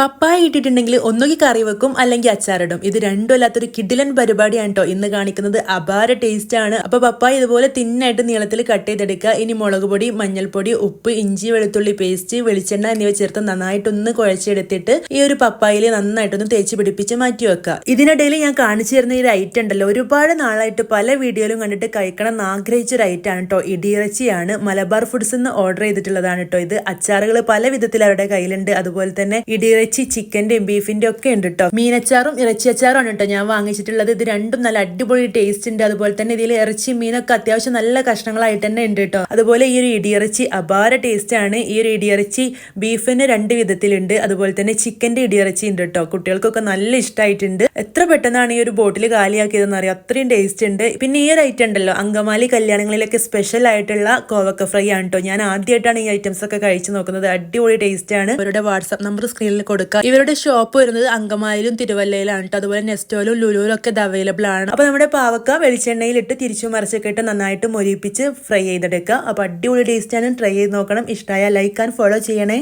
പപ്പായ ഇട്ടിട്ടുണ്ടെങ്കിൽ ഒന്നുകിൽ കറി വെക്കും അല്ലെങ്കിൽ അച്ചാറിടും ഇത് രണ്ടും അല്ലാത്തൊരു കിഡിലൻ പരിപാടിയാണ് കേട്ടോ ഇന്ന് കാണിക്കുന്നത് അപാര ടേസ്റ്റ് ആണ്. അപ്പൊ പപ്പായ ഇതുപോലെ തിന്നായിട്ട് നീളത്തിൽ കട്ട് ചെയ്തെടുക്കുക. ഇനി മുളക് പൊടി മഞ്ഞൾപ്പൊടി ഉപ്പ് ഇഞ്ചി വെളുത്തുള്ളി പേസ്റ്റ് വെളിച്ചെണ്ണ എന്നിവ ചേർത്ത് നന്നായിട്ടൊന്ന് കുഴച്ചെടുത്തിട്ട് ഈ ഒരു പപ്പായയിൽ നന്നായിട്ടൊന്ന് തേച്ച് പിടിപ്പിച്ച് മാറ്റി വെക്കുക. ഇതിനിടയിൽ ഞാൻ കാണിച്ചു തരുന്ന ഈ ഒരു ഐറ്റം ഉണ്ടല്ലോ. ഒരുപാട് നാളായിട്ട് പല വീഡിയോയിലും കണ്ടിട്ട് കഴിക്കണം എന്ന് ആഗ്രഹിച്ച ഒരു ഐറ്റം ആണ് കേട്ടോ ഇടിയിറച്ചിയാണ്. മലബാർ ഫുഡ്സ് എന്ന് ഓർഡർ ചെയ്തിട്ടുള്ളതാണ് കേട്ടോ ഇത് അച്ചാറുകൾ പല വിധത്തിൽ അവരുടെ കയ്യിലുണ്ട്. അതുപോലെ തന്നെ ഇടിയിറച്ചി ചിക്കന്റെയും ബീഫിന്റെ ഒക്കെ ഉണ്ട് കേട്ടോ മീനച്ചാറും ഇറച്ചി അച്ചാറും കേട്ടോ ഞാൻ വാങ്ങിച്ചിട്ടുള്ളത്. ഇത് രണ്ടും നല്ല അടിപൊളി ടേസ്റ്റ് ഉണ്ട്. അതുപോലെ തന്നെ ഇതിൽ ഇറച്ചി മീനൊക്കെ അത്യാവശ്യം നല്ല കഷ്ണങ്ങളായിട്ട് തന്നെ ഉണ്ട് കേട്ടോ അതുപോലെ ഈ ഒരു ഇടിയിറച്ചി അപാര ടേസ്റ്റ് ആണ്. ഈ ഒരു ഇടിയിറച്ചി ബീഫിന് രണ്ട് വിധത്തിലുണ്ട്. അതുപോലെ തന്നെ ചിക്കന്റെ ഇടിയിറച്ചി ഉണ്ട് കേട്ടോ കുട്ടികൾക്കൊക്കെ നല്ല ഇഷ്ടമായിട്ടുണ്ട് എത്ര പെട്ടെന്നാണ് ഈ ഒരു ബോട്ടിൽ കാലിയാക്കിയതെന്ന് അറിയാം? അത്രയും ടേസ്റ്റ് ഉണ്ട്. പിന്നെ ഈ ഒരു ഐറ്റം ഉണ്ടല്ലോ. അങ്കമാലി കല്യാണങ്ങളിലൊക്കെ സ്പെഷ്യൽ ആയിട്ടുള്ള കോവക്ക ഫ്രൈ ആണ് കേട്ടോ ഞാൻ ആദ്യമായിട്ടാണ് ഈ ഐറ്റംസ് ഒക്കെ കഴിച്ചു നോക്കുന്നത്. അടിപൊളി ടേസ്റ്റ് ആണ്. അവരുടെ വാട്സ്ആപ്പ് നമ്പർ സ്ക്രീനിൽ കൊടുക്കുക ഇവരുടെ ഷോപ്പ് വരുന്നത് അങ്കമാലിയിലും തിരുവല്ലയിലാണ് കേട്ടോ അതുപോലെ നെസ്റ്റോയിലും ലുലുവിലും ഒക്കെ ഇത് അവൈലബിൾ ആണ്. അപ്പൊ നമ്മുടെ പാവക്ക വെളിച്ചെണ്ണയിലിട്ട് തിരിച്ചു മറിച്ചൊക്കെ ഇട്ട് നന്നായിട്ട് മൊരിപ്പിച്ച് ഫ്രൈ ചെയ്തെടുക്കുക. അപ്പൊ അടിപൊളി ടേസ്റ്റ് ആണ്. ട്രൈ ചെയ്ത് നോക്കണം. ഇഷ്ടമായ ലൈക്ക് ആൻഡ് ഫോളോ ചെയ്യണേ.